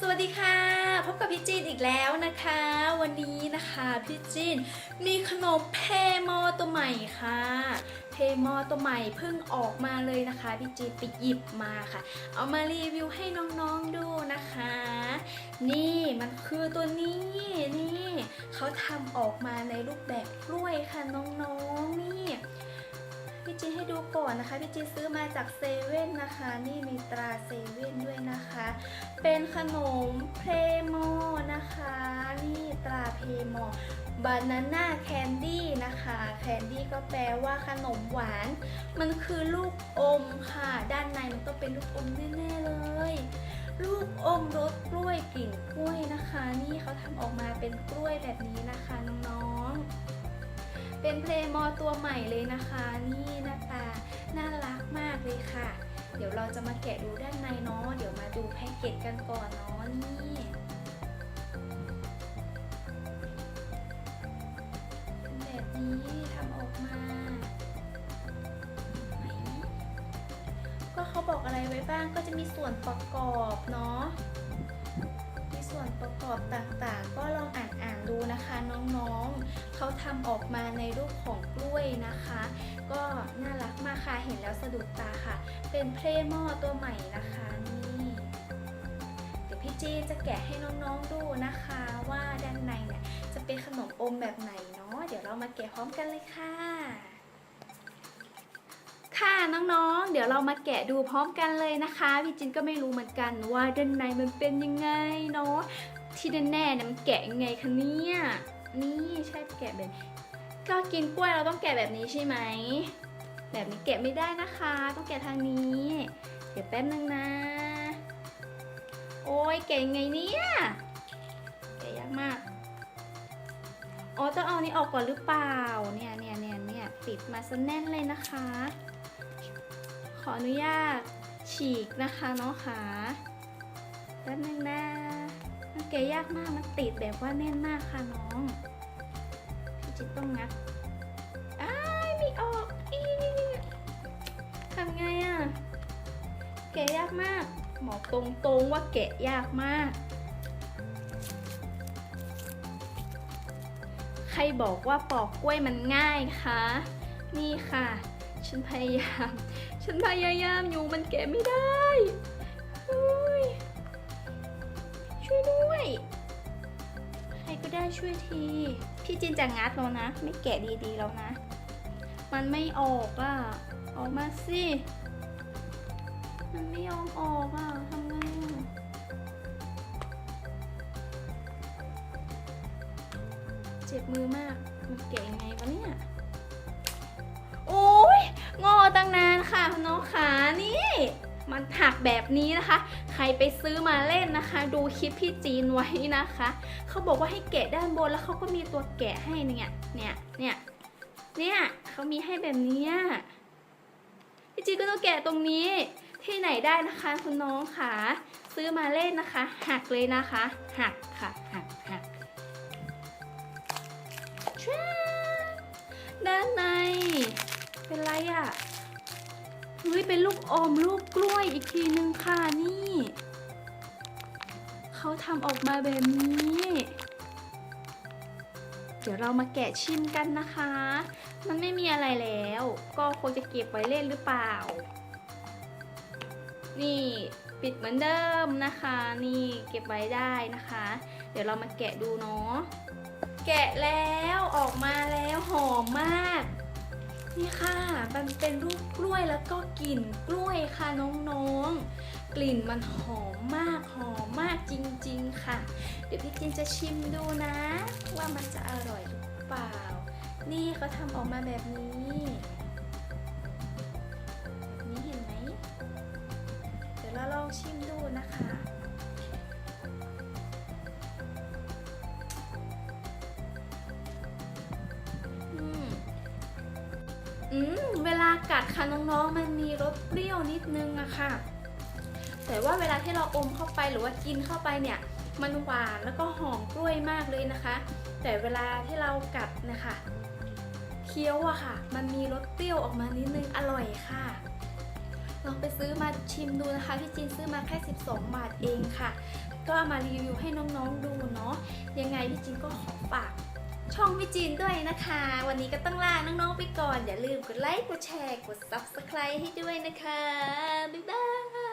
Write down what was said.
สวัสดีค่ะ พบกับพี่จีนอีกแล้วนะคะ วันนี้นะคะพี่จีนมีขนมเพมอตัวใหม่ค่ะ เพมอตัวใหม่เพิ่งออกมาเลยนะคะพี่จีนไปหยิบมาค่ะ เอามารีวิวให้น้องๆดูนะคะ นี่มันคือตัวนี้นี่เขาทำออกมาในรูปแบบกล้วยค่ะน้องๆนี่ พี่จีนให้ดูก่อนนะคะพี่จีนซื้อมาจากเซเว่นนะคะ นี่มีตราเซเว่นด้วยนะคะ เป็นขนมเพรโมนะคะ นี่ตราเพรโมบานาน่าแคนดี้นะคะแคนดี้ก็แปลว่าขนมหวาน มันคือลูกอมค่ะ ด้านในมันต้องเป็นลูกอมแน่ๆเลย ลูกอมรสกล้วยกลิ่นกล้วยนะคะ นี่เขาทำออกมาเป็นกล้วยแบบนี้นะคะน้องๆ เป็นเพลมอตัวใหม่เลยนะคะ นี่หน้าตาน่ารักมากเลยค่ะ เดี๋ยวเราจะมาแกะดูด้านในเนาะเดี๋ยวมาดูแพ็กเกจกันก่อนเนาะนี่แบบนี้ทำออกมาก็เขาบอกอะไรไว้บ้างก็จะมีส่วนประกอบเนาะ ส่วนประกอบต่างๆ ก็ลองอ่านอ่านๆดูนะคะน้องๆ เขาทำออกมาในรูปของกล้วยนะคะ ก็น่ารักมากค่ะเห็นแล้วสะดุดตาค่ะ เป็นเพลมอตัวใหม่นะคะนี่เดี๋ยวพี่จีนจะแกะให้น้องๆดูนะคะ ว่าด้านในเนี่ยจะเป็นขนมอมแบบไหนเนาะเดี๋ยวเรามาแกะพร้อมกันเลยค่ะ ค่ะน้องๆ เดี๋ยวเรามาแกะดูพร้อมกันเลยนะคะ พี่จินก็ไม่รู้เหมือนกันว่าด้านในมันเป็นยังไงเนาะ ที่แน่ๆนี่มันแกะยังไงคะเนี่ย นี่ใช่แกะแบบ ก็กินกล้วยเราต้องแกะแบบนี้ใช่ไหม แบบนี้แกะไม่ได้นะคะ ต้องแกะทางนี้ เดี๋ยวแป๊บนึงนะ โอ้ยแกะยังไงเนี่ย แกะยากมาก อ๋อต้องเอานี้ออกก่อนหรือเปล่า เนี่ยเนี่ยเนี่ยเนี่ยปิดมาซะแน่นเลยนะคะ ออนุญาตฉีกนะคะน้องขาแป๊บนึงนะมันแกะยากมากมันติดแบบว่าแน่นมากค่ะน้องพี่จิ๊บต้องงัดอ้ายไม่ออกอีทำไงอะ่ะแกะยากมากหมอตรงๆว่าแกะยากมาก ใครบอกว่าปอกกล้วยมันง่ายคะ นี่ค่ะ ฉันพยายาม ฉันพยายามอยู่มันแกะไม่ได้เฮ้ยช่วยด้วย ใครก็ได้ช่วยที พี่จินจะงัดแล้วนะ ไม่แกะดีๆแล้วนะ มันไม่ออกอะ ออกมาสิ มันไม่ยอมออกอะทำไงเจ็บมือมาก มันแกะยังไงวะเนี่ย ยงอตั้งนานค่ะคุณน้องขานี่ มันหักแบบนี้นะคะ ใครไปซื้อมาเล่นนะคะ ดูคลิปพี่จีนไว้นะคะ เขาบอกว่าให้แกะด้านบนแล้วเขาก็มีตัวแกะให้เนี่ยเนี่ยเนี่ยเนี่ยเขามีให้แบบเนี้ยพี่จีนก็ต้องแกะตรงนี้ที่ไหนได้นะคะคุณน้องขาซื้อมาเล่นนะคะ หักเลยนะคะหักค่ะหักหักด้านใน เป็นไรอะ่ะเฮ้ยเป็นลูกอมลูกกล้วยอีกทีนึงค่ะนี่ เขาทำออกมาแบบนี้ เดี๋ยวเรามาแกะชิมกันนะคะ มันไม่มีอะไรแล้ว ก็คงจะเก็บไว้เล่นหรือเปล่า นี่ปิดเหมือนเดิมนะคะ นี่เก็บไว้ได้นะคะ เดี๋ยวเรามาแกะดูเนาะแกะแล้วออกมาแล้วหอมมาก นี่ค่ะ มันเป็นรูปกล้วยแล้วก็กลิ่นกล้วยค่ะน้องๆ กลิ่นมันหอมมากหอมมากจริงๆค่ะ เดี๋ยวพี่จินจะชิมดูนะ ว่ามันจะอร่อยหรือเปล่า นี่เขาทำออกมาแบบนี้ เวลากัดค่ะน้องๆ มันมีรสเปรี้ยวนิดนึงอะค่ะ แต่ว่าเวลาที่เราอมเข้าไปหรือว่ากินเข้าไปเนี่ย มันหวานแล้วก็หอมกล้วยมากเลยนะคะ แต่เวลาที่เรากัดนะคะเคี้ยวอะค่ะ มันมีรสเปรี้ยวออกมานิดนึงอร่อยค่ะ ลองไปซื้อมาชิมดูนะคะ พี่จีนซื้อมาแค่ 12 บาทเองค่ะ ก็มารีวิวให้น้องๆดูเนาะ ยังไงพี่จีนก็ขอฝาก ช่องพี่จีนด้วยนะคะ วันนี้ก็ต้องลาน้องๆไปก่อน อย่าลืมกดไลค์ กดแชร์ กด subscribe ให้ด้วยนะคะ บ๊ายบาย